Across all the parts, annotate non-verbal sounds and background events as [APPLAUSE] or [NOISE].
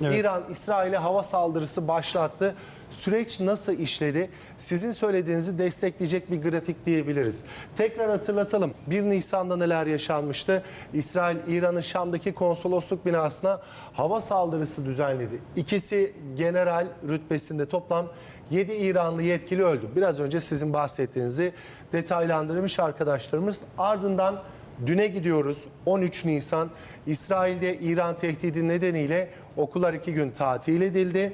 Evet. İran İsrail'e hava saldırısı başlattı. Süreç nasıl işledi? Sizin söylediğinizi destekleyecek bir grafik diyebiliriz. Tekrar hatırlatalım. 1 Nisan'da neler yaşanmıştı? İsrail İran'ın Şam'daki konsolosluk binasına hava saldırısı düzenledi. İkisi general rütbesinde toplam 7 İranlı yetkili öldü. Biraz önce sizin bahsettiğinizi detaylandırmış arkadaşlarımız. Ardından Düne gidiyoruz 13 Nisan İsrail'de İran tehdidi nedeniyle okullar iki gün tatil edildi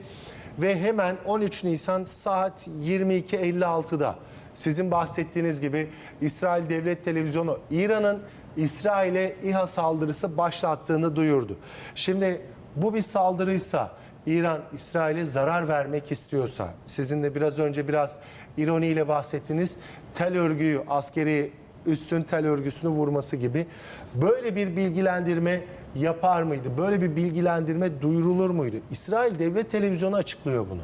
ve hemen 13 Nisan saat 22.56'da sizin bahsettiğiniz gibi İsrail Devlet Televizyonu İran'ın İsrail'e İHA saldırısı başlattığını duyurdu. Şimdi bu bir saldırıysa İran İsrail'e zarar vermek istiyorsa sizin de biraz önce biraz ironiyle bahsettiğiniz tel örgüyü askeri üstün tel örgüsünü vurması gibi böyle bir bilgilendirme yapar mıydı? Böyle bir bilgilendirme duyurulur muydu? İsrail Devlet Televizyonu açıklıyor bunu.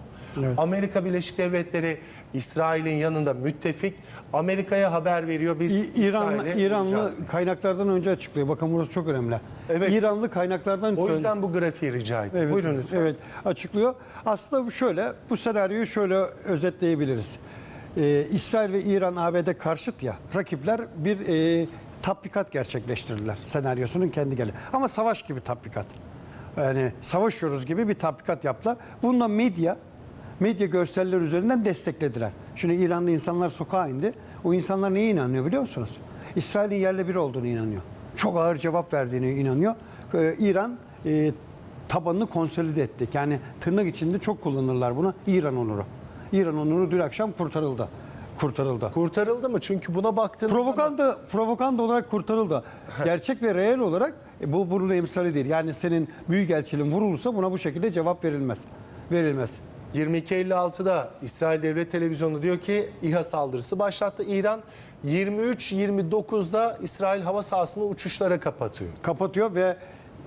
Amerika Birleşik Devletleri İsrail'in yanında müttefik. Amerika'ya haber veriyor. Biz İ- İranlı vuracağız. kaynaklardan önce açıklıyor. Bakın burası çok önemli. Evet. İranlı kaynaklardan O yüzden bu grafiği rica ettim. Evet, Buyurun lütfen. Evet, açıklıyor. Aslında şöyle, bu senaryoyu şöyle özetleyebiliriz. Ee, İsrail ve İran ABD karşıt ya, rakipler bir e, tatbikat gerçekleştirdiler senaryosunun kendi geli. Ama savaş gibi tatbikat. Yani savaşıyoruz gibi bir tatbikat yaptılar. Bununla medya, medya görseller üzerinden desteklediler. Şimdi İran'da insanlar sokağa indi. O insanlar neye inanıyor biliyor musunuz? İsrail'in yerle bir olduğunu inanıyor. Çok ağır cevap verdiğine inanıyor. Ee, İran e, tabanını konsolide ettik. Yani tırnak içinde çok kullanırlar bunu. İran onuru. İran onuru dün akşam kurtarıldı. Kurtarıldı. Kurtarıldı mı? Çünkü buna baktığınız zaman Provokanda, provokanda olarak kurtarıldı. [LAUGHS] Gerçek ve reel olarak e, bu bunun emsali değil. Yani senin büyükelçiliğin vurulursa buna bu şekilde cevap verilmez. Verilmez. 22.56'da İsrail Devlet Televizyonu diyor ki İHA saldırısı başlattı. İran 23.29'da İsrail hava sahasını uçuşlara kapatıyor. Kapatıyor ve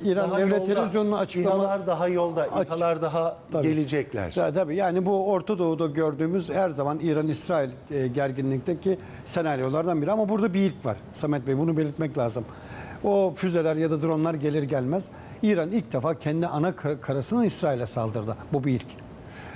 İran Daha Devlet yolda. Televizyonu'nun açıklama İHA'lar daha yolda. İHA'lar daha Tabii. gelecekler. Ya, tabii yani bu Orta Doğu'da gördüğümüz her zaman İran-İsrail e, gerginlikteki senaryolardan biri. Ama burada bir ilk var Samet Bey bunu belirtmek lazım. O füzeler ya da dronlar gelir gelmez İran ilk defa kendi ana kar- karasına İsrail'e saldırdı. Bu bir ilk.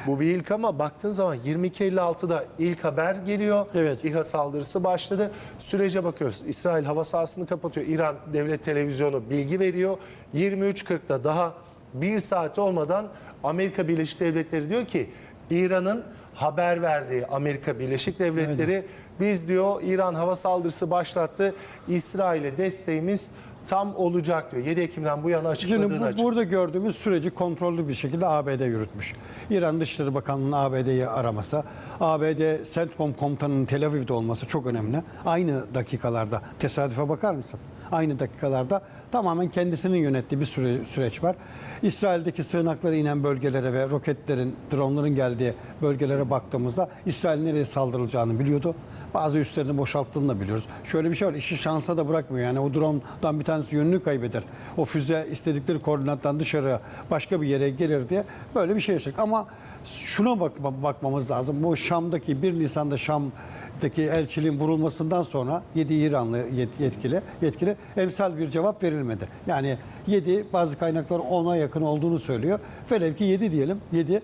Bu bir ilk ama baktığın zaman 22.56'da ilk haber geliyor. Evet. İHA saldırısı başladı. Sürece bakıyoruz. İsrail hava sahasını kapatıyor. İran Devlet Televizyonu bilgi veriyor. 23.40'da daha bir saat olmadan Amerika Birleşik Devletleri diyor ki İran'ın haber verdiği Amerika Birleşik Devletleri biz diyor İran hava saldırısı başlattı. İsrail'e desteğimiz tam olacak diyor. 7 Ekim'den bu yana açıkladığını Şimdi bu, açıklıyor. burada gördüğümüz süreci kontrollü bir şekilde ABD yürütmüş. İran Dışişleri Bakanlığı'nın ABD'yi araması, ABD CENTCOM komutanının Tel Aviv'de olması çok önemli. Aynı dakikalarda, tesadüfe bakar mısın? Aynı dakikalarda tamamen kendisinin yönettiği bir süre, süreç var. İsrail'deki sığınaklara inen bölgelere ve roketlerin, dronların geldiği bölgelere baktığımızda İsrail nereye saldırılacağını biliyordu. Bazı üslerini boşalttığını da biliyoruz. Şöyle bir şey var, işi şansa da bırakmıyor. Yani o drone'dan bir tanesi yönünü kaybeder. O füze istedikleri koordinattan dışarı başka bir yere gelir diye böyle bir şey yaşadık. Ama şuna bak, bakmamız lazım. Bu Şam'daki 1 Nisan'da Şam'daki elçiliğin vurulmasından sonra 7 İranlı yet- yetkili yetkili emsal bir cevap verilmedi. Yani 7 bazı kaynaklar 10'a yakın olduğunu söylüyor. Velev ki 7 diyelim. 7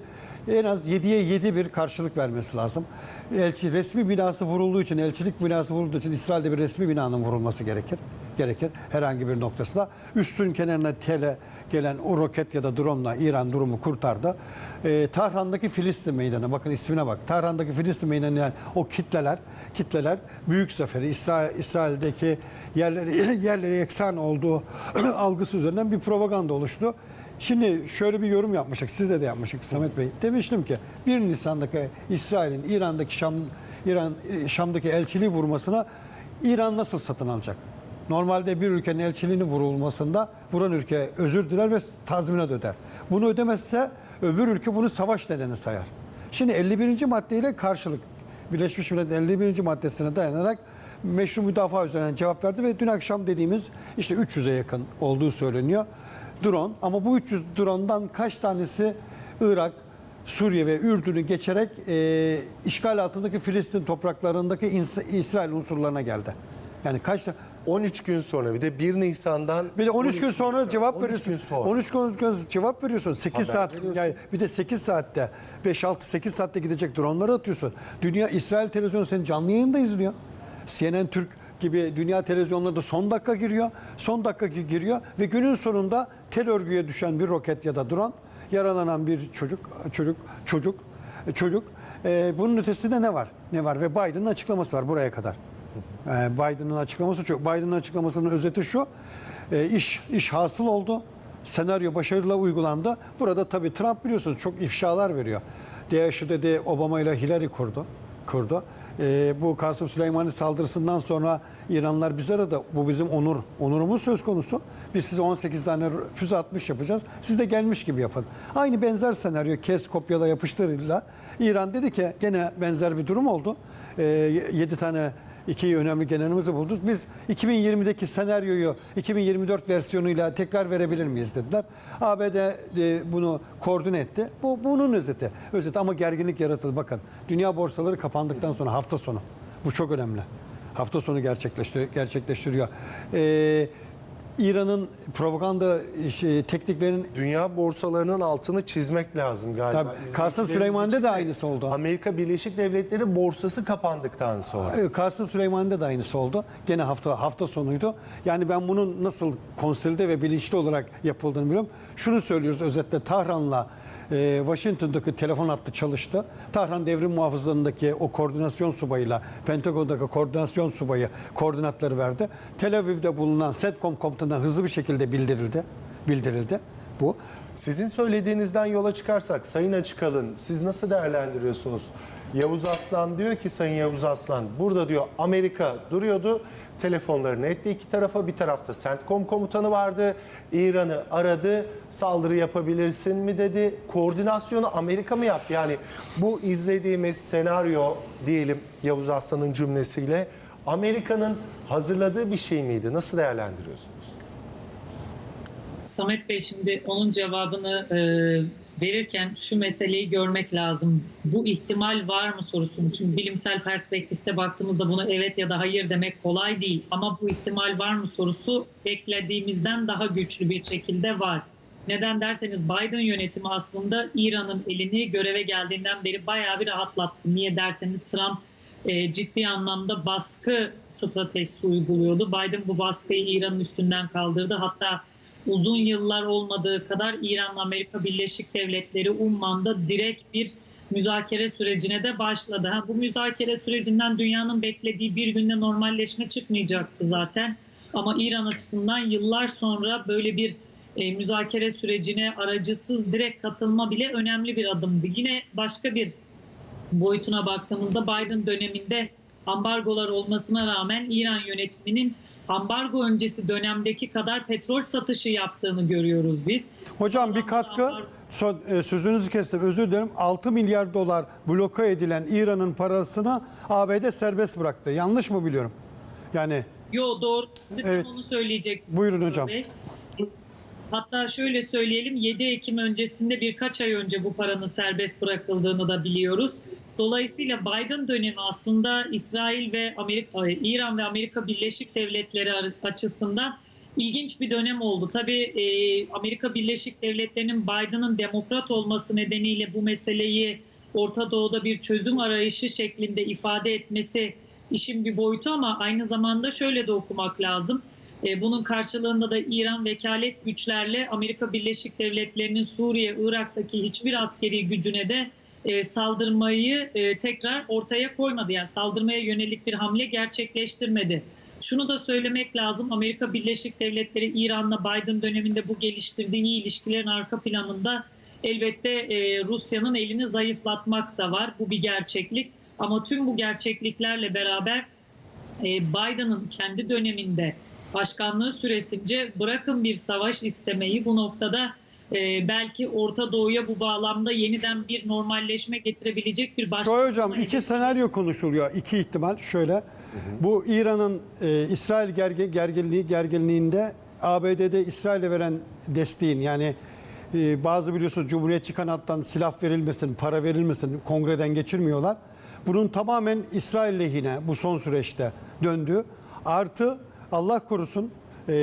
en az 7'ye 7 bir karşılık vermesi lazım. Elçi resmi binası vurulduğu için, elçilik binası vurulduğu için İsrail'de bir resmi binanın vurulması gerekir. Gerekir herhangi bir noktasında. Üstün kenarına tele gelen o roket ya da drone'la İran durumu kurtardı. Ee, Tahran'daki Filistin meydanı, bakın ismine bak. Tahran'daki Filistin meydanı yani o kitleler, kitleler büyük zaferi İsrail, İsrail'deki yerleri [CLEARS THROAT] yerleri eksan olduğu [CLEARS THROAT] algısı üzerinden bir propaganda oluştu. Şimdi şöyle bir yorum yapmıştık, siz de de yapmıştık Samet Bey. Demiştim ki 1 Nisan'daki İsrail'in İran'daki Şam İran Şam'daki elçiliği vurmasına İran nasıl satın alacak? Normalde bir ülkenin elçiliğini vurulmasında vuran ülke özür diler ve tazminat öder. Bunu ödemezse öbür ülke bunu savaş nedeni sayar. Şimdi 51. maddeyle karşılık Birleşmiş Milletler'in 51. maddesine dayanarak meşru müdafaa üzerinden cevap verdi ve dün akşam dediğimiz işte 300'e yakın olduğu söyleniyor drone ama bu 300 drone'dan kaç tanesi Irak, Suriye ve Ürdün'ü geçerek e, işgal altındaki Filistin topraklarındaki İsrail unsurlarına geldi. Yani kaç 13 gün sonra bir de 1 Nisan'dan Bir de 13 gün sonra Nisan, cevap 13 veriyorsun. gün sonra. 13 gün sonra cevap veriyorsun. 8 Haber saat veriyorsun. yani bir de 8 saatte 5 6 8 saatte gidecek dronları atıyorsun. Dünya İsrail televizyonu seni canlı yayında izliyor. CNN Türk gibi dünya televizyonları da son dakika giriyor. Son dakika gi- giriyor ve günün sonunda tel örgüye düşen bir roket ya da drone yaralanan bir çocuk çocuk çocuk çocuk e, bunun ötesinde ne var? Ne var? Ve Biden'ın açıklaması var buraya kadar. E, Biden'ın açıklaması çok. Biden'ın açıklamasının özeti şu. E, iş iş hasıl oldu. Senaryo başarıyla uygulandı. Burada tabii Trump biliyorsunuz çok ifşalar veriyor. DAEŞ'i dedi Obama ile Hillary kurdu. kurdu. E, bu Kasım Süleyman'ın saldırısından sonra İranlılar bize aradı. Bu bizim onur, onurumuz söz konusu. Biz size 18 tane füze atmış yapacağız. Siz de gelmiş gibi yapın. Aynı benzer senaryo kes kopyala yapıştırıyla İran dedi ki gene benzer bir durum oldu. E, 7 tane iki önemli generalimizi bulduk. Biz 2020'deki senaryoyu 2024 versiyonuyla tekrar verebilir miyiz dediler. ABD e, bunu koordine etti. Bu bunun özeti. Özeti ama gerginlik yaratıldı. Bakın dünya borsaları kapandıktan sonra hafta sonu. Bu çok önemli. Hafta sonu gerçekleştir, gerçekleştiriyor. Ee, İran'ın propaganda şey, tekniklerinin Dünya borsalarının altını çizmek lazım galiba. Tabii. İzleyicilerimiz Kasım Süleyman'da için da aynısı oldu. Amerika Birleşik Devletleri borsası kapandıktan sonra. Evet, Kasım Süleyman'da da aynısı oldu. Gene hafta hafta sonuydu. Yani ben bunun nasıl konsolide ve bilinçli olarak yapıldığını biliyorum. Şunu söylüyoruz özetle Tahran'la e, Washington'daki telefon hattı çalıştı. Tahran devrim muhafızlarındaki o koordinasyon subayıyla Pentagon'daki koordinasyon subayı koordinatları verdi. Tel Aviv'de bulunan CENTCOM komutanına hızlı bir şekilde bildirildi. Bildirildi bu. Sizin söylediğinizden yola çıkarsak Sayın Açıkalın siz nasıl değerlendiriyorsunuz? Yavuz Aslan diyor ki Sayın Yavuz Aslan burada diyor Amerika duruyordu. Telefonlarını etti iki tarafa bir tarafta CENTCOM komutanı vardı. İran'ı aradı saldırı yapabilirsin mi dedi. Koordinasyonu Amerika mı yaptı? Yani bu izlediğimiz senaryo diyelim Yavuz Aslan'ın cümlesiyle Amerika'nın hazırladığı bir şey miydi? Nasıl değerlendiriyorsunuz? Samet Bey şimdi onun cevabını e, verirken şu meseleyi görmek lazım. Bu ihtimal var mı sorusunu. Çünkü bilimsel perspektifte baktığımızda buna evet ya da hayır demek kolay değil. Ama bu ihtimal var mı sorusu beklediğimizden daha güçlü bir şekilde var. Neden derseniz Biden yönetimi aslında İran'ın elini göreve geldiğinden beri bayağı bir rahatlattı. Niye derseniz Trump e, ciddi anlamda baskı stratejisi uyguluyordu. Biden bu baskıyı İran'ın üstünden kaldırdı. Hatta uzun yıllar olmadığı kadar İran'la Amerika Birleşik Devletleri Umman'da direkt bir müzakere sürecine de başladı. Ha, bu müzakere sürecinden dünyanın beklediği bir günde normalleşme çıkmayacaktı zaten. Ama İran açısından yıllar sonra böyle bir e, müzakere sürecine aracısız direkt katılma bile önemli bir adımdı. Yine başka bir boyutuna baktığımızda Biden döneminde ambargolar olmasına rağmen İran yönetiminin ambargo öncesi dönemdeki kadar petrol satışı yaptığını görüyoruz biz. Hocam bir katkı e, sözünüzü kestim özür dilerim. 6 milyar dolar bloke edilen İran'ın parasını ABD serbest bıraktı. Yanlış mı biliyorum? Yani Yo doğru. Şimdi tam Evet. onu söyleyecek. Buyurun hocam. Bey. Hatta şöyle söyleyelim 7 Ekim öncesinde birkaç ay önce bu paranın serbest bırakıldığını da biliyoruz. Dolayısıyla Biden dönemi aslında İsrail ve Amerika, İran ve Amerika Birleşik Devletleri açısından ilginç bir dönem oldu. Tabii e, Amerika Birleşik Devletleri'nin Biden'ın demokrat olması nedeniyle bu meseleyi Orta Doğu'da bir çözüm arayışı şeklinde ifade etmesi işin bir boyutu ama aynı zamanda şöyle de okumak lazım. E, Bunun karşılığında da İran vekalet güçlerle Amerika Birleşik Devletleri'nin Suriye, Irak'taki hiçbir askeri gücüne de e, saldırmayı e, tekrar ortaya koymadı. Yani saldırmaya yönelik bir hamle gerçekleştirmedi. Şunu da söylemek lazım. Amerika Birleşik Devletleri İran'la Biden döneminde bu geliştirdiği ilişkilerin arka planında elbette e, Rusya'nın elini zayıflatmak da var. Bu bir gerçeklik. Ama tüm bu gerçekliklerle beraber e, Biden'ın kendi döneminde başkanlığı süresince bırakın bir savaş istemeyi bu noktada e, belki Orta Doğu'ya bu bağlamda yeniden bir normalleşme getirebilecek bir başkan. Şöyle hocam iki senaryo konuşuluyor. iki ihtimal şöyle. Bu İran'ın e, İsrail gerge, gerginliği gerginliğinde ABD'de İsrail'e veren desteğin yani e, bazı biliyorsunuz Cumhuriyetçi kanattan silah verilmesin, para verilmesin kongreden geçirmiyorlar. Bunun tamamen İsrail lehine bu son süreçte döndü. Artı Allah korusun e,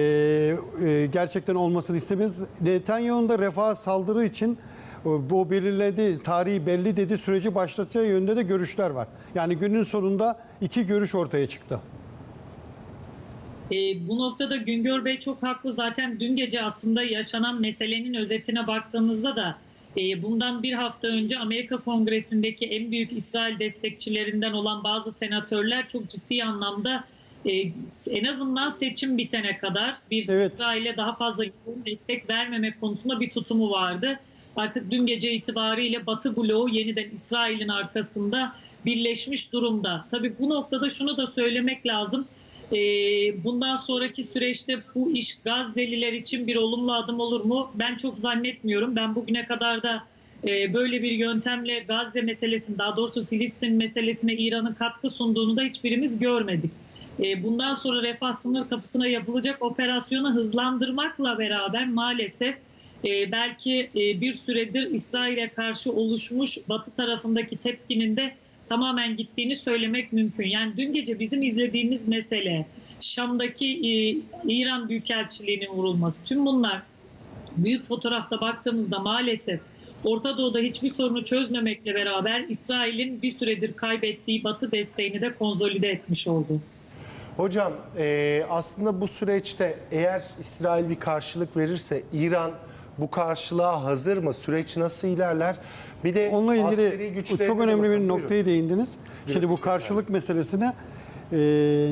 e, gerçekten olmasını istemiyoruz. Netanyahu'nun da refah saldırı için e, bu belirledi, tarihi belli dedi süreci başlatacağı yönde de görüşler var. Yani günün sonunda iki görüş ortaya çıktı. E, bu noktada Güngör Bey çok haklı. Zaten dün gece aslında yaşanan meselenin özetine baktığımızda da e, bundan bir hafta önce Amerika Kongresi'ndeki en büyük İsrail destekçilerinden olan bazı senatörler çok ciddi anlamda e, en azından seçim bitene kadar bir Evet. İsrail'e daha fazla destek vermemek konusunda bir tutumu vardı. Artık dün gece itibariyle Batı bloğu yeniden İsrail'in arkasında birleşmiş durumda. Tabii bu noktada şunu da söylemek lazım. Ee, bundan sonraki süreçte bu iş Gazze'liler için bir olumlu adım olur mu? Ben çok zannetmiyorum. Ben bugüne kadar da e, böyle bir yöntemle Gazze meselesini, daha doğrusu Filistin meselesine İran'ın katkı sunduğunu da hiçbirimiz görmedik. E, bundan sonra refah sınır kapısına yapılacak operasyonu hızlandırmakla beraber maalesef e, belki e, bir süredir İsrail'e karşı oluşmuş Batı tarafındaki tepkinin de tamamen gittiğini söylemek mümkün. Yani dün gece bizim izlediğimiz mesele Şam'daki İran Büyükelçiliğinin vurulması. Tüm bunlar büyük fotoğrafta baktığımızda maalesef Orta Doğu'da hiçbir sorunu çözmemekle beraber İsrail'in bir süredir kaybettiği Batı desteğini de konsolide etmiş oldu. Hocam e, aslında bu süreçte eğer İsrail bir karşılık verirse İran bu karşılığa hazır mı? Süreç nasıl ilerler? Bir de Onunla ilgili çok önemli bakalım. bir Buyurun. noktaya değindiniz. Şimdi bu karşılık meselesine e,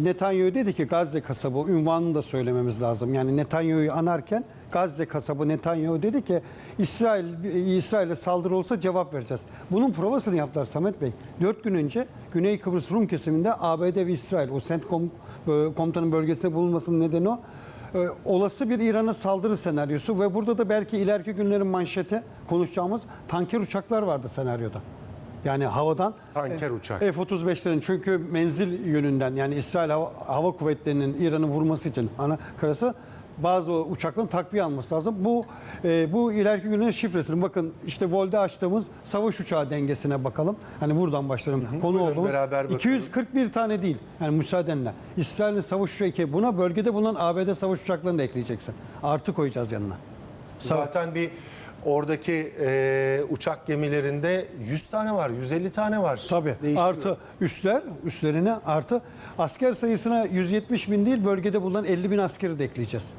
Netanyahu dedi ki Gazze kasabı ünvanını da söylememiz lazım. Yani Netanyahu'yu anarken Gazze kasabı Netanyahu dedi ki İsrail İsrail'e saldırı olsa cevap vereceğiz. Bunun provasını yaptılar Samet Bey. Dört gün önce Güney Kıbrıs Rum kesiminde ABD ve İsrail o CENTCOM komutanın bölgesinde bulunmasının nedeni o. E, olası bir İran'a saldırı senaryosu ve burada da belki ileriki günlerin manşeti konuşacağımız tanker uçaklar vardı senaryoda. Yani havadan Tanker uçak. F-35'lerin çünkü menzil yönünden yani İsrail Hava, Hava Kuvvetleri'nin İran'ı vurması için ana karası bazı uçakların takviye alması lazım. Bu e, bu ileriki günlerin şifresini bakın işte Vol'de açtığımız savaş uçağı dengesine bakalım. Hani buradan başlayalım. Konu Buyurun, olduğumuz beraber bakalım. 241 tane değil. Yani müsaadenle. İsrail'in savaş uçağı iki. Buna bölgede bulunan ABD savaş uçaklarını da ekleyeceksin. Artı koyacağız yanına. Zaten bir oradaki e, uçak gemilerinde 100 tane var, 150 tane var. Tabii. Değişiyor. Artı üstler, üstlerine artı asker sayısına 170 bin değil bölgede bulunan 50 bin askeri de ekleyeceğiz.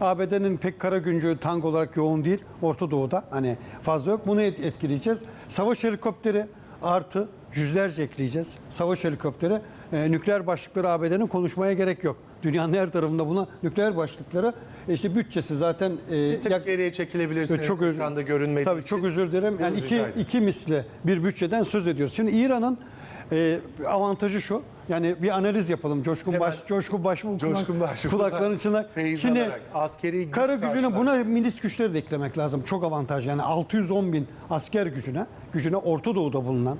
ABD'nin pek kara güncü tank olarak yoğun değil. Orta Doğu'da hani fazla yok. Bunu et- etkileyeceğiz. Savaş helikopteri artı yüzlerce ekleyeceğiz. Savaş helikopteri. e, nükleer başlıkları ABD'nin konuşmaya gerek yok. Dünyanın her tarafında bulunan nükleer başlıkları e, işte bütçesi zaten e, Bir tık yak- geriye çekilebilirsiniz. çok özür, Şu anda görünmediği Tabii için. çok özür dilerim. Yani iki, iki misli bir bütçeden söz ediyoruz. Şimdi İran'ın e, avantajı şu. Yani bir analiz yapalım. Coşkun Hemen. Baş, Coşkun Baş, Coşkun Baş, kulaklarının içine. [LAUGHS] Şimdi alarak askeri güç kara gücüne karşılar. buna milis güçleri de eklemek lazım. Çok avantaj. Yani 610 bin asker gücüne, gücüne Orta Doğu'da bulunan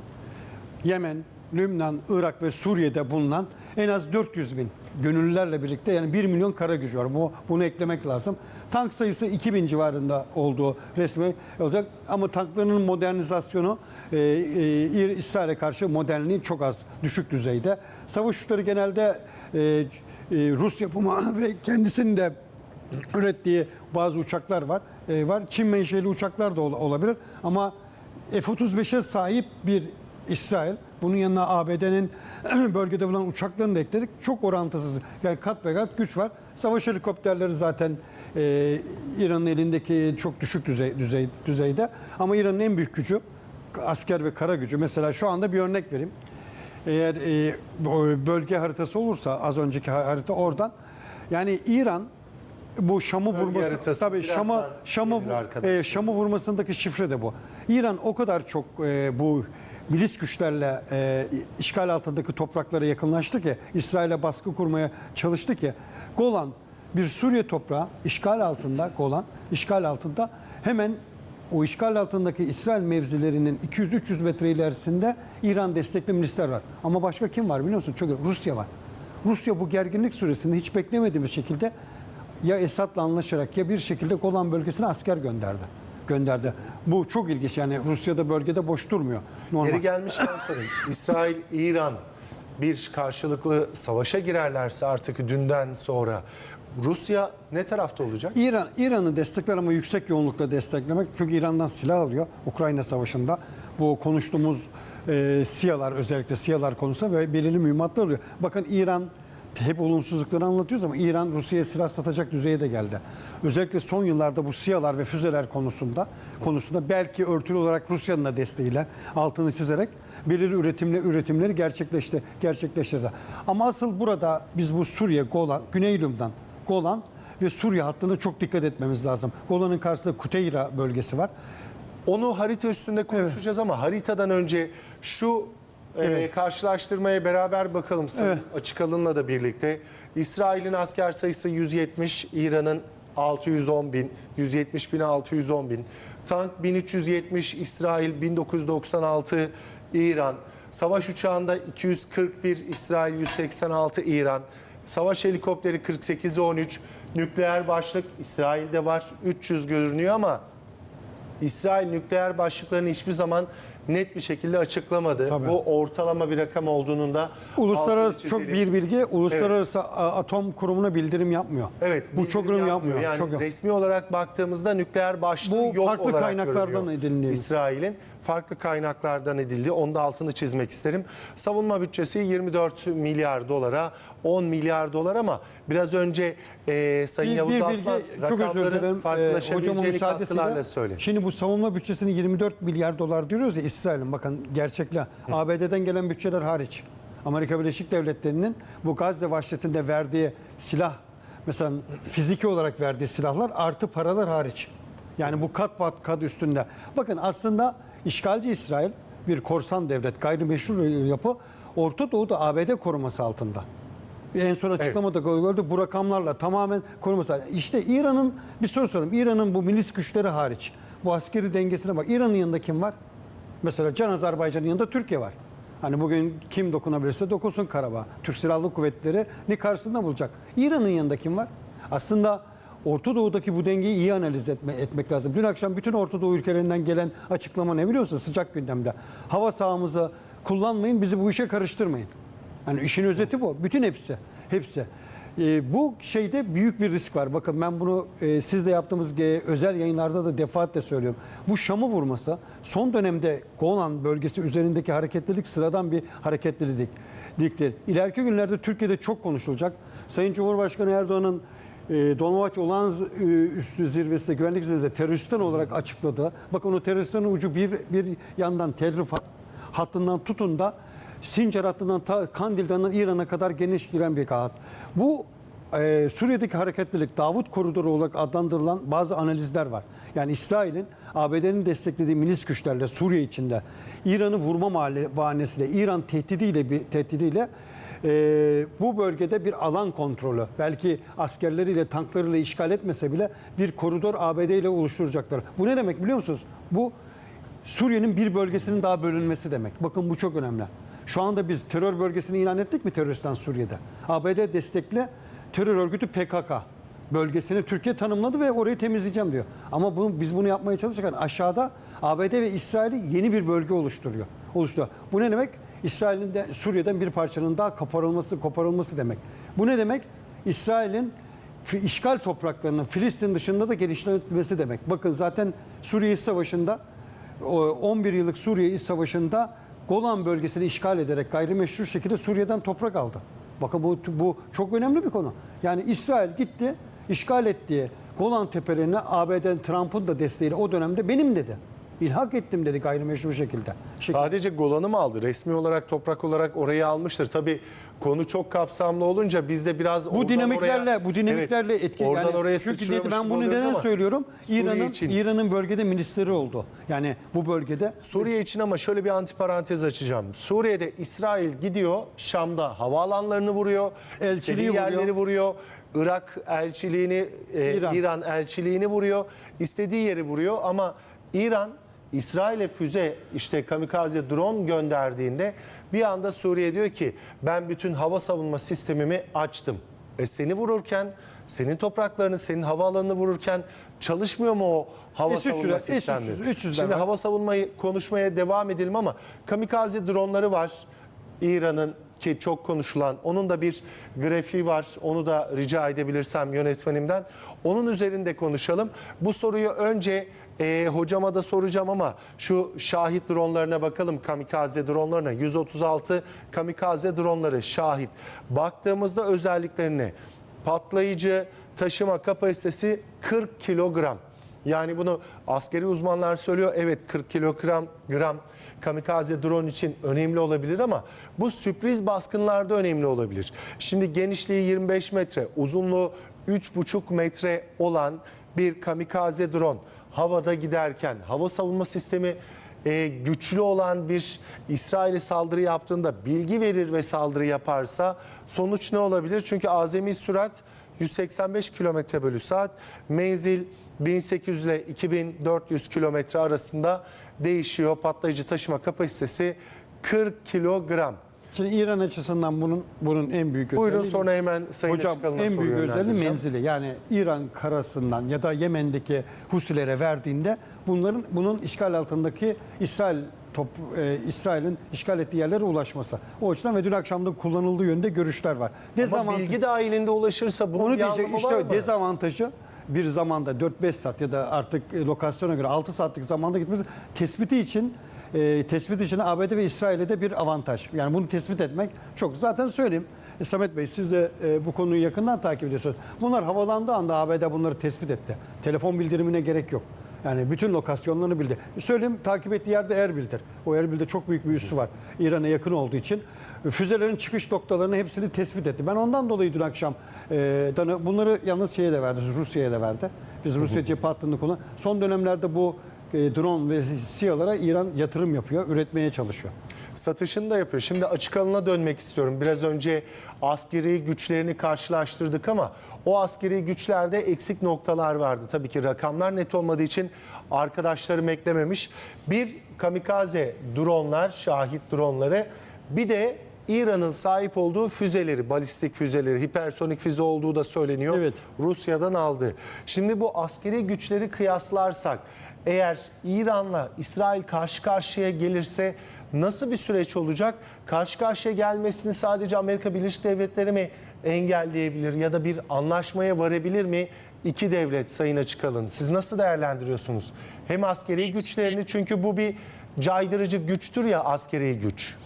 Yemen, Lübnan, Irak ve Suriye'de bulunan en az 400 bin gönüllülerle birlikte yani 1 milyon kara gücü var. Bu, bunu eklemek lazım. Tank sayısı 2000 civarında olduğu resmi olacak ama tanklarının modernizasyonu e, e, İsrail'e karşı modernliği çok az, düşük düzeyde. Savaş uçları genelde e, e, Rus yapımı [LAUGHS] ve kendisinin de ürettiği bazı uçaklar var. E, var. Çin menşeli uçaklar da ol- olabilir ama F-35'e sahip bir İsrail. Bunun yanına ABD'nin [CLEARS THROAT] bölgede bulunan uçaklarını da ekledik. Çok orantısız. Yani kat be kat güç var. Savaş helikopterleri zaten e, İran'ın elindeki çok düşük düzey, düzey düzeyde. Ama İran'ın en büyük gücü asker ve kara gücü. Mesela şu anda bir örnek vereyim. Eğer e, bölge haritası olursa az önceki ha- harita oradan yani İran bu Şam'ı Bölge vurması haritası tabii birazdan Şam'ı Şam'ı gelir arkadaşlar. e, Şam'ı vurmasındaki şifre de bu. İran o kadar çok e, bu milis güçlerle e, işgal altındaki topraklara yakınlaştı ki İsrail'e baskı kurmaya çalıştı ki Golan bir Suriye toprağı işgal altında Golan işgal altında hemen o işgal altındaki İsrail mevzilerinin 200-300 metre ilerisinde İran destekli milisler var. Ama başka kim var biliyor musun? Çok Rusya var. Rusya bu gerginlik süresinde hiç beklemediğimiz şekilde ya Esad'la anlaşarak ya bir şekilde Golan bölgesine asker gönderdi. Gönderdi. Bu çok ilginç yani Rusya'da bölgede boş durmuyor. Normal. Geri gelmişken sorayım. İsrail, İran bir karşılıklı savaşa girerlerse artık dünden sonra Rusya ne tarafta olacak? İran İran'ı destekler ama yüksek yoğunlukla desteklemek. Çünkü İran'dan silah alıyor Ukrayna Savaşı'nda. Bu konuştuğumuz e, SİHA'lar özellikle SİHA'lar konusunda ve belirli mühimmatlar alıyor. Bakın İran hep olumsuzlukları anlatıyoruz ama İran Rusya'ya silah satacak düzeye de geldi. Özellikle son yıllarda bu SİHA'lar ve füzeler konusunda konusunda belki örtülü olarak Rusya'nın da desteğiyle altını çizerek belirli üretimle üretimleri gerçekleşti gerçekleştirdi. Ama asıl burada biz bu Suriye, Golan, Güney Golan ve Suriye hattında çok dikkat etmemiz lazım. Golan'ın karşısında Kuteyra bölgesi var. Onu harita üstünde konuşacağız ama haritadan önce şu e, Evet. karşılaştırmaya beraber bakalım Sayın Evet. Açık Alın'la da birlikte. İsrail'in asker sayısı 170, İran'ın 610 bin, 170 bin 610 bin. Tank 1370, İsrail 1996, İran. Savaş uçağında 241, İsrail 186, İran. Savaş helikopteri 48'e 13. Nükleer başlık İsrail'de var 300 görünüyor ama İsrail nükleer başlıklarını hiçbir zaman net bir şekilde açıklamadı. Tabii. Bu ortalama bir rakam olduğunun da Uluslararası çok bir bilgi, Uluslararası A- Atom Kurumu'na bildirim yapmıyor. Evet, bu çok bildirim yorum yapmıyor. Yani çok resmi olarak baktığımızda nükleer başlığı Bu yok farklı olarak kaynaklardan görünüyor. ediniliyor. İsrail'in farklı kaynaklardan edildi. Onu da altını çizmek isterim. Savunma bütçesi 24 milyar dolara, 10 milyar dolar ama biraz önce e, Sayın Bir- Yavuz bir Aslan bilgi, çok özür rakamların dilerim. Ee, farklılaşabileceğini katkılarla söyle. Şimdi bu savunma bütçesini 24 milyar dolar diyoruz ya İsrail'in bakın gerçekle ABD'den gelen bütçeler hariç. Amerika Birleşik Devletleri'nin bu Gazze vahşetinde verdiği silah mesela fiziki olarak verdiği silahlar artı paralar hariç. Yani bu kat pat kat üstünde. Bakın aslında işgalci İsrail bir korsan devlet, gayrimeşru yapı Orta Doğu'da ABD koruması altında. En son açıklamada gördü bu rakamlarla tamamen koruması. İşte İran'ın bir soru sorayım. İran'ın bu milis güçleri hariç bu askeri dengesine bak. İran'ın yanında kim var? Mesela Can Azerbaycan'ın yanında Türkiye var. Hani bugün kim dokunabilirse dokunsun Karabağ. Türk Silahlı Kuvvetleri ne karşısında bulacak? İran'ın yanında kim var? Aslında Orta Doğu'daki bu dengeyi iyi analiz etme, etmek lazım. Dün akşam bütün Orta Doğu ülkelerinden gelen açıklama ne biliyorsunuz? Sıcak gündemde. Hava sahamızı kullanmayın, bizi bu işe karıştırmayın. Yani işin özeti bu. Bütün hepsi. Hepsi. Ee, bu şeyde büyük bir risk var. Bakın ben bunu e, sizle yaptığımız e, özel yayınlarda da defaatle söylüyorum. Bu Şam'ı vurmasa son dönemde Golan bölgesi üzerindeki hareketlilik sıradan bir hareketlilik. İleriki günlerde Türkiye'de çok konuşulacak. Sayın Cumhurbaşkanı Erdoğan'ın e, Dolmabahçe olağanüstü zirvesinde, güvenlik zirvesinde teröristten olarak açıkladı. Bakın o teröristlerin ucu bir, bir yandan Tel Rifat hattından tutun da Sincar hattından ta Kandil'den İran'a kadar geniş giren bir hat. Bu e, Suriye'deki hareketlilik Davut Koridoru olarak adlandırılan bazı analizler var. Yani İsrail'in ABD'nin desteklediği milis güçlerle Suriye içinde İran'ı vurma bahanesiyle, İran tehdidiyle bir tehdidiyle e, bu bölgede bir alan kontrolü, belki askerleriyle, tanklarıyla işgal etmese bile bir koridor ABD ile oluşturacaklar. Bu ne demek biliyor musunuz? Bu Suriye'nin bir bölgesinin daha bölünmesi demek. Bakın bu çok önemli. Şu anda biz terör bölgesini ilan ettik mi teröristten Suriye'de? ABD destekli terör örgütü PKK bölgesini Türkiye tanımladı ve orayı temizleyeceğim diyor. Ama bunu, biz bunu yapmaya çalışırken aşağıda ABD ve İsrail'i yeni bir bölge oluşturuyor. Oluşturuyor. Bu ne demek? İsrail'in de Suriye'den bir parçanın daha koparılması, koparılması demek. Bu ne demek? İsrail'in işgal topraklarının Filistin dışında da geliştirilmesi demek. Bakın zaten Suriye İç Savaşı'nda o 11 yıllık Suriye İç Savaşı'nda Golan bölgesini işgal ederek gayrimeşru şekilde Suriye'den toprak aldı. Bakın bu, bu çok önemli bir konu. Yani İsrail gitti, işgal ettiği Golan tepelerine ABD'nin Trump'ın da desteğiyle o dönemde benim dedi. İlhak ettim dedi gayrimeşru şekilde. Şekil- Sadece Golan'ı mı aldı? Resmi olarak toprak olarak orayı almıştır. Tabii konu çok kapsamlı olunca biz de biraz Bu dinamiklerle oraya- bu dinamiklerle Evet, etki Oradan yani oraya çünkü sıçrıyormuş ben bunu neden ama söylüyorum? İran'ın. İran'ın bölgede milisleri oldu. Yani bu bölgede Suriye için ama şöyle bir antiparantez açacağım. Suriye'de İsrail gidiyor Şam'da havaalanlarını vuruyor, Elçiliği yerleri vuruyor. Irak elçiliğini, e, İran. İran. elçiliğini vuruyor. istediği yeri vuruyor ama İran İsrail'e füze işte kamikaze drone gönderdiğinde bir anda Suriye diyor ki ben bütün hava savunma sistemimi açtım. E seni vururken senin topraklarını, senin havaalanını vururken çalışmıyor mu o hava S-300'ler, savunma S-300'ler sistemleri? 300'ler Şimdi hava savunmayı konuşmaya devam edelim ama kamikaze dronları var. İran'ın ki çok konuşulan onun da bir grafiği var. Onu da rica edebilirsem yönetmenimden. Onun üzerinde konuşalım. Bu soruyu önce e, hocama da soracağım ama şu şahit dronlarına bakalım. Kamikaze dronlarına 136 kamikaze dronları şahit. Baktığımızda özelliklerine patlayıcı taşıma kapasitesi 40 kilogram. Yani bunu askeri uzmanlar söylüyor. Evet 40 kilogram gram kamikaze drone için önemli olabilir ama bu sürpriz baskınlarda önemli olabilir. Şimdi genişliği 25 metre, uzunluğu 3,5 metre olan bir kamikaze drone havada giderken hava savunma sistemi e, güçlü olan bir İsrail'e saldırı yaptığında bilgi verir ve saldırı yaparsa sonuç ne olabilir? Çünkü azami sürat 185 km bölü saat, menzil 1800 ile 2400 kilometre arasında değişiyor. Patlayıcı taşıma kapasitesi 40 kilogram. Şimdi İran açısından bunun bunun en büyük Buyurun özelliği- sonra hemen Sayın Hocam en büyük özelliği menzili. Yani İran karasından ya da Yemen'deki Husilere verdiğinde bunların bunun işgal altındaki İsrail top e, İsrail'in işgal ettiği yerlere ulaşması. O açıdan ve dün akşamda kullanıldığı yönde görüşler var. Ama Dezavantaj- bilgi dahilinde ulaşırsa bunun onu bir diyecek işte var mı? dezavantajı bir zamanda 4-5 saat ya da artık e, lokasyona göre 6 saatlik zamanda gitmesi tespiti için e, tespit için ABD ve İsrail'e de bir avantaj. Yani bunu tespit etmek çok. Zaten söyleyeyim. E, Samet Bey siz de e, bu konuyu yakından takip ediyorsunuz. Bunlar havalandığı anda ABD bunları tespit etti. Telefon bildirimine gerek yok. Yani bütün lokasyonlarını bildi. Söyleyeyim takip ettiği yerde Erbil'dir. O Erbil'de çok büyük bir üssü var. İran'a yakın olduğu için. Füzelerin çıkış noktalarını hepsini tespit etti. Ben ondan dolayı dün akşam e, bunları yalnız şeye de verdi, Rusya'ya da verdi. Biz Rusya cephe hattını kullan. Son dönemlerde bu e, drone ve SİHA'lara İran yatırım yapıyor, üretmeye çalışıyor. satışını da yapıyor. Şimdi açık alana dönmek istiyorum. Biraz önce askeri güçlerini karşılaştırdık ama o askeri güçlerde eksik noktalar vardı. Tabii ki rakamlar net olmadığı için arkadaşlarım eklememiş. Bir kamikaze dronlar, şahit dronları bir de İran'ın sahip olduğu füzeleri, balistik füzeleri, hipersonik füze olduğu da söyleniyor. Evet. Rusya'dan aldı. Şimdi bu askeri güçleri kıyaslarsak eğer İran'la İsrail karşı karşıya gelirse nasıl bir süreç olacak? Karşı karşıya gelmesini sadece Amerika Birleşik Devletleri mi engelleyebilir ya da bir anlaşmaya varabilir mi? İki devlet Sayın Açıkalın. Siz nasıl değerlendiriyorsunuz? Hem askeri güçlerini çünkü bu bir caydırıcı güçtür ya askeri güç.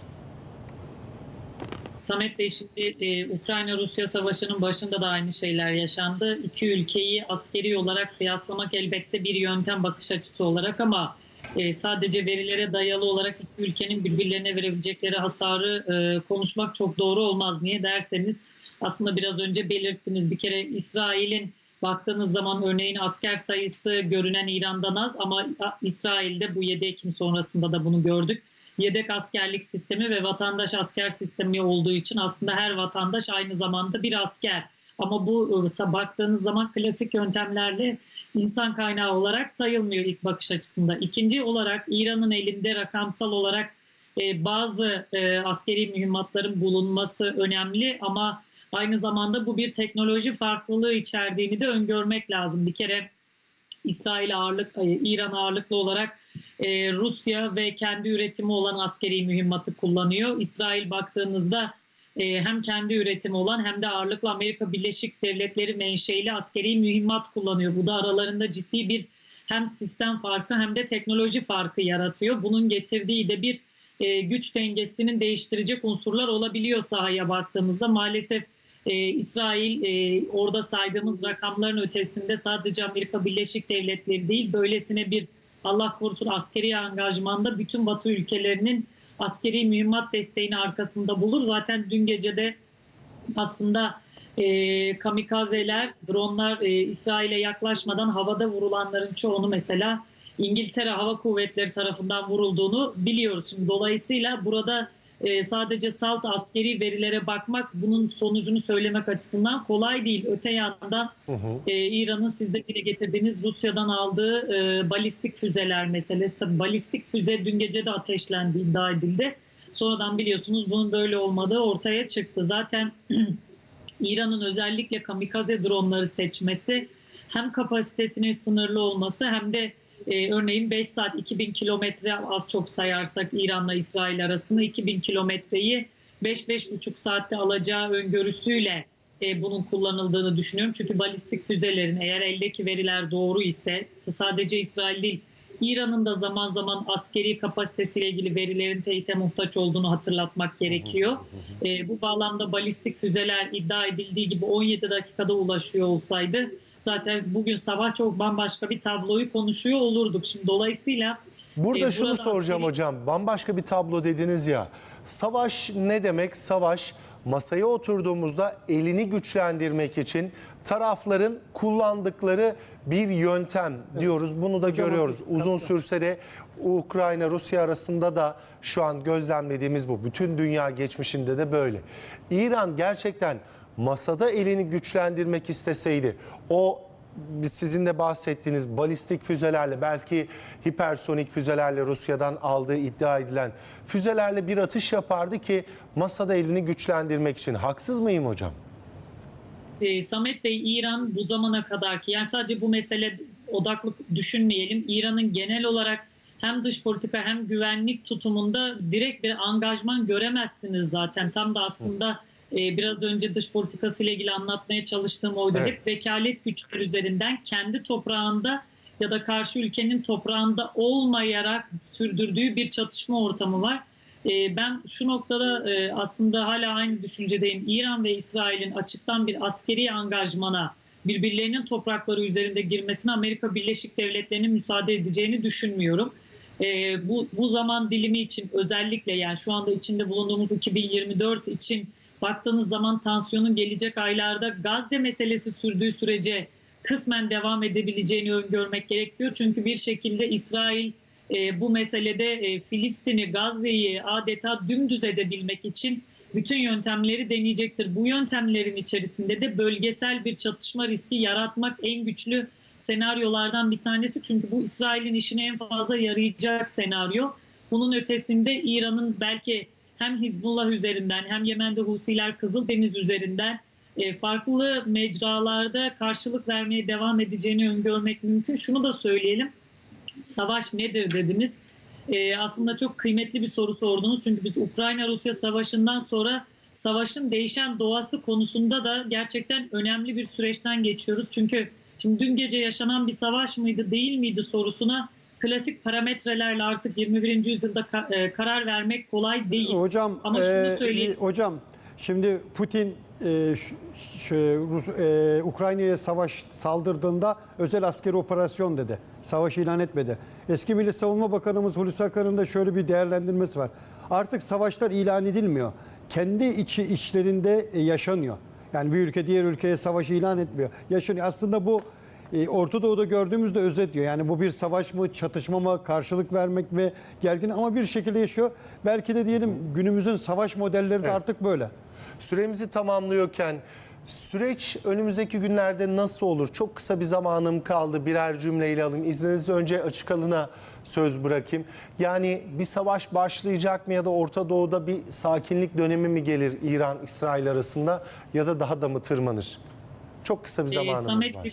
Samet Bey şimdi e, Ukrayna-Rusya savaşının başında da aynı şeyler yaşandı. İki ülkeyi askeri olarak kıyaslamak elbette bir yöntem bakış açısı olarak ama e, sadece verilere dayalı olarak iki ülkenin birbirlerine verebilecekleri hasarı e, konuşmak çok doğru olmaz. Niye derseniz aslında biraz önce belirttiniz bir kere İsrail'in baktığınız zaman örneğin asker sayısı görünen İran'dan az ama İsrail'de bu 7 Ekim sonrasında da bunu gördük yedek askerlik sistemi ve vatandaş asker sistemi olduğu için aslında her vatandaş aynı zamanda bir asker. Ama bu ıı, baktığınız zaman klasik yöntemlerle insan kaynağı olarak sayılmıyor ilk bakış açısında. İkinci olarak İran'ın elinde rakamsal olarak e, bazı e, askeri mühimmatların bulunması önemli ama aynı zamanda bu bir teknoloji farklılığı içerdiğini de öngörmek lazım. Bir kere İsrail ağırlık, ay, İran ağırlıklı olarak e, Rusya ve kendi üretimi olan askeri mühimmatı kullanıyor. İsrail baktığınızda e, hem kendi üretimi olan hem de ağırlıklı Amerika Birleşik Devletleri menşeili askeri mühimmat kullanıyor. Bu da aralarında ciddi bir hem sistem farkı hem de teknoloji farkı yaratıyor. Bunun getirdiği de bir e, güç dengesinin değiştirecek unsurlar olabiliyor sahaya baktığımızda. Maalesef e, İsrail e, orada saydığımız rakamların ötesinde sadece Amerika Birleşik Devletleri değil böylesine bir Allah korusun askeri angajmanda bütün Batı ülkelerinin askeri mühimmat desteğini arkasında bulur. Zaten dün gece de aslında e, kamikazeler, dronlar e, İsrail'e yaklaşmadan havada vurulanların çoğunu mesela İngiltere Hava Kuvvetleri tarafından vurulduğunu biliyoruz. Şimdi dolayısıyla burada e, sadece salt askeri verilere bakmak bunun sonucunu söylemek açısından kolay değil. Öte yandan e, İran'ın siz de dile getirdiğiniz Rusya'dan aldığı e, balistik füzeler meselesi. Tabii balistik füze dün gece de ateşlendi iddia edildi. Sonradan biliyorsunuz bunun böyle olmadığı ortaya çıktı. Zaten [CLEARS THROAT] İran'ın özellikle kamikaze dronları seçmesi hem kapasitesinin sınırlı olması hem de e, örneğin 5 saat 2000 kilometre az çok sayarsak İran'la İsrail arasında 2000 kilometreyi 5-5,5 saatte alacağı öngörüsüyle e, bunun kullanıldığını düşünüyorum. Çünkü balistik füzelerin eğer eldeki veriler doğru ise sadece İsrail değil İran'ın da zaman zaman askeri kapasitesiyle ilgili verilerin teyite muhtaç olduğunu hatırlatmak gerekiyor. E, bu bağlamda balistik füzeler iddia edildiği gibi 17 dakikada ulaşıyor olsaydı zaten bugün sabah çok bambaşka bir tabloyu konuşuyor olurduk. Şimdi dolayısıyla Burada e, şunu soracağım askeri- hocam. Bambaşka bir tablo dediniz ya. Savaş ne demek? Savaş masaya oturduğumuzda elini güçlendirmek için tarafların kullandıkları bir yöntem diyoruz. Bunu da görüyoruz. Uzun sürse de Ukrayna Rusya arasında da şu an gözlemlediğimiz bu. Bütün dünya geçmişinde de böyle. İran gerçekten masada elini güçlendirmek isteseydi o sizin de bahsettiğiniz balistik füzelerle belki hipersonik füzelerle Rusya'dan aldığı iddia edilen füzelerle bir atış yapardı ki masada elini güçlendirmek için. Haksız mıyım hocam? e, Samet Bey İran bu zamana kadar ki yani sadece bu mesele odaklı düşünmeyelim. İran'ın genel olarak hem dış politika hem güvenlik tutumunda direkt bir angajman göremezsiniz zaten. Tam da aslında e, biraz önce dış politikası ile ilgili anlatmaya çalıştığım oydu. Evet. Hep vekalet güçleri üzerinden kendi toprağında ya da karşı ülkenin toprağında olmayarak sürdürdüğü bir çatışma ortamı var. E, Ben şu noktada e, aslında hala aynı düşüncedeyim. İran ve İsrail'in açıktan bir askeri angajmana birbirlerinin toprakları üzerinde girmesine Amerika Birleşik Devletleri'nin müsaade edeceğini düşünmüyorum. E, bu, bu zaman dilimi için özellikle yani şu anda içinde bulunduğumuz 2024 için baktığınız zaman tansiyonun gelecek aylarda Gazze meselesi sürdüğü sürece kısmen devam edebileceğini öngörmek gerekiyor. Çünkü bir şekilde İsrail e, bu meselede e, Filistin'i, Gazze'yi adeta dümdüz edebilmek için bütün yöntemleri deneyecektir. Bu yöntemlerin içerisinde de bölgesel bir çatışma riski yaratmak en güçlü senaryolardan bir tanesi. Çünkü bu İsrail'in işine en fazla yarayacak senaryo. Bunun ötesinde İran'ın belki hem Hizbullah üzerinden hem Yemen'de Husiler Kızıldeniz üzerinden e, farklı mecralarda karşılık vermeye devam edeceğini öngörmek mümkün. Şunu da söyleyelim savaş nedir dediniz. Ee, aslında çok kıymetli bir soru sordunuz. Çünkü biz Ukrayna-Rusya savaşından sonra savaşın değişen doğası konusunda da gerçekten önemli bir süreçten geçiyoruz. Çünkü şimdi dün gece yaşanan bir savaş mıydı değil miydi sorusuna klasik parametrelerle artık 21. yüzyılda ka- e, karar vermek kolay değil. Hocam, Ama şunu e, söyleyeyim. hocam şimdi Putin e, ş- ş- Rus- e, Ukrayna'ya savaş saldırdığında özel askeri operasyon dedi. Savaş ilan etmedi. Eski Milli Savunma Bakanımız Hulusi Akar'ın da şöyle bir değerlendirmesi var. Artık savaşlar ilan edilmiyor. Kendi içi içlerinde e, yaşanıyor. Yani bir ülke diğer ülkeye savaş ilan etmiyor. Yaşanıyor. Aslında bu e, Orta Doğu'da gördüğümüzde özet diyor. Yani bu bir savaş mı, çatışma mı, karşılık vermek ve gergin ama bir şekilde yaşıyor. Belki de diyelim günümüzün savaş modelleri de artık böyle. Süremizi tamamlıyorken süreç önümüzdeki günlerde nasıl olur? Çok kısa bir zamanım kaldı. Birer cümleyle alayım. İzninizle önce açık alına söz bırakayım. Yani bir savaş başlayacak mı ya da Orta Doğu'da bir sakinlik dönemi mi gelir İran-İsrail arasında ya da daha da mı tırmanır? Çok kısa bir Ee, zamanımız Samet var.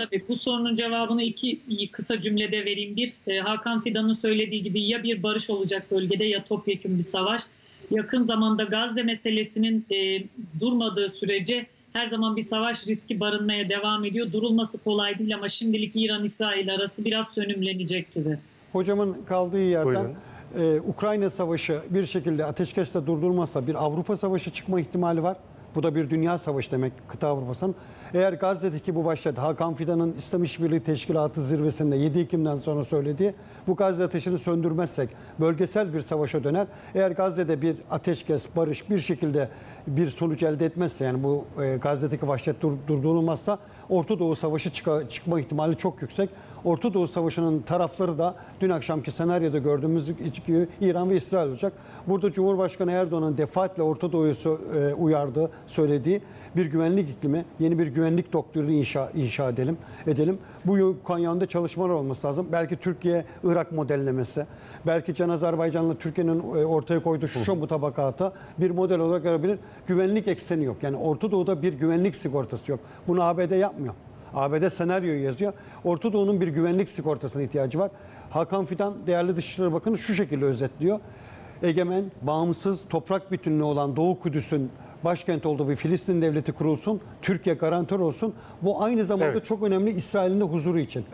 Tabii bu sorunun cevabını iki kısa cümlede vereyim. Bir, e, Hakan Fidan'ın söylediği gibi ya bir barış olacak bölgede ya topyekun bir savaş. Yakın zamanda Gazze meselesinin e, durmadığı sürece her zaman bir savaş riski barınmaya devam ediyor. Durulması kolay değil ama şimdilik İran-İsrail arası biraz sönümlenecek gibi. Hocamın kaldığı yerden Buyurun. e, Ukrayna Savaşı bir şekilde ateşkesle durdurmazsa bir Avrupa Savaşı çıkma ihtimali var. Bu da bir dünya savaşı demek kıta Avrupa'sının. Eğer Gazze'deki bu başladı Hakan Fidan'ın İslam İşbirliği Teşkilatı zirvesinde 7 Ekim'den sonra söylediği bu Gazze ateşini söndürmezsek bölgesel bir savaşa döner. Eğer Gazze'de bir ateşkes, barış bir şekilde bir sonuç elde etmezse yani bu e, Gazze'deki vahşet dur- durdurulmazsa Orta Doğu Savaşı çıka- çıkma ihtimali çok yüksek. Orta Doğu Savaşı'nın tarafları da dün akşamki senaryoda gördüğümüz gibi İran ve İsrail olacak. Burada Cumhurbaşkanı Erdoğan'ın defaatle Orta Doğu'yu e, uyardığı, söylediği bir güvenlik iklimi, yeni bir güvenlik doktrini inşa, inşa edelim. edelim. Bu kanyonda çalışmalar olması lazım. Belki Türkiye-Irak modellemesi, belki Can Azerbaycan'la Türkiye'nin e, ortaya koyduğu şu mutabakata bir model olarak görebilir. Güvenlik ekseni yok. Yani Orta Doğu'da bir güvenlik sigortası yok. Bunu ABD yapmıyor. ABD senaryoyu yazıyor. Orta Doğu'nun bir güvenlik sigortasına ihtiyacı var. Hakan Fidan değerli Dışişleri Bakanı şu şekilde özetliyor. egemen, bağımsız, toprak bütünlüğü olan Doğu Kudüs'ün başkent olduğu bir Filistin devleti kurulsun, Türkiye garantör olsun. Bu aynı zamanda Evet. çok önemli İsrail'in de huzuru için.